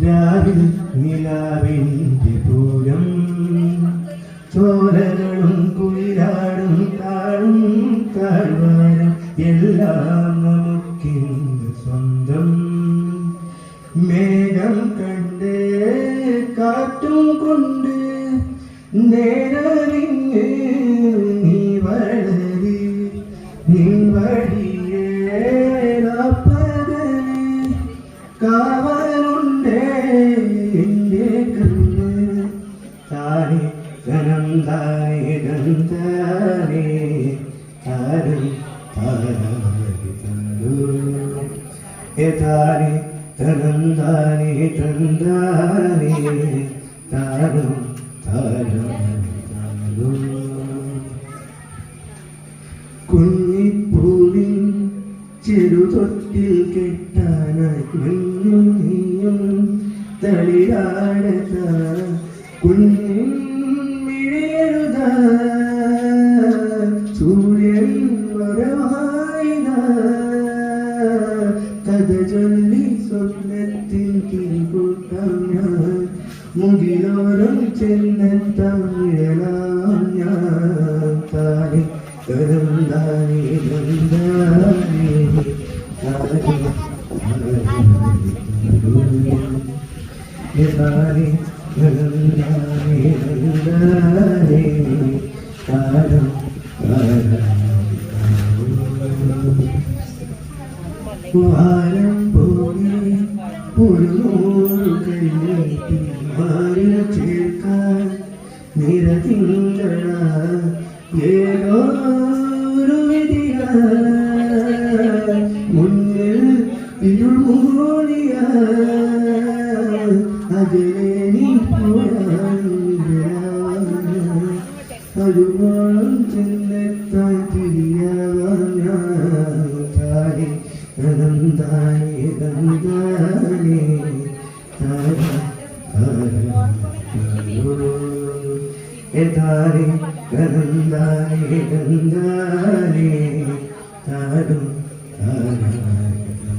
രാവിൽ നിലാവിന്റെ പൂരം. ചോരകളും കുയിലാടും താഴും താഴ്വാരം എല്ലാം നമുക്കിന്ന് സ്വന്തം. മേഘം കണ്ട് കാറ്റും കൊണ്ട് നീ വളരി. നിൻ വഴിയേ പകലേ താനെ ധനം താനേ ദന്താനേ താരം താരാരി തന്നു. താനെ ധനം താനേ തന്താനേ താരം താരാരി തന്നു. കുഞ്ഞിപ്പൂവിൻ ചെറുതൊട്ടിൽ കെട്ടാനായി കുഞ്ഞു നീയും തളിരാടത കുഞ്ഞിൻ ചൊല്ലി സ്വപ്നത്തിൻ ഞാൻ മുകിലോരം ചെന്നെത്താൻ വിടലാം ഞാൻ താനെ കരം താനെ നന്ദാനെ താനെ താനെ നന്ദാനെ പോലെ ഒരു നൂറ് കൈനീട്ടി മാറിൽ ചേർക്കാൻ നിരതിങ്കള ഏതോ മുന്നിൽ ഇരുൾ മൂടിയ അതിലെ നീ പോയാൽ അതുപോളം ചെന്നെത്താൻ തിരിയാവാൻ നന്ദാനേ നന്ദാനേ താരി നന്ദാനേ നന്ദാനേ താരും താരും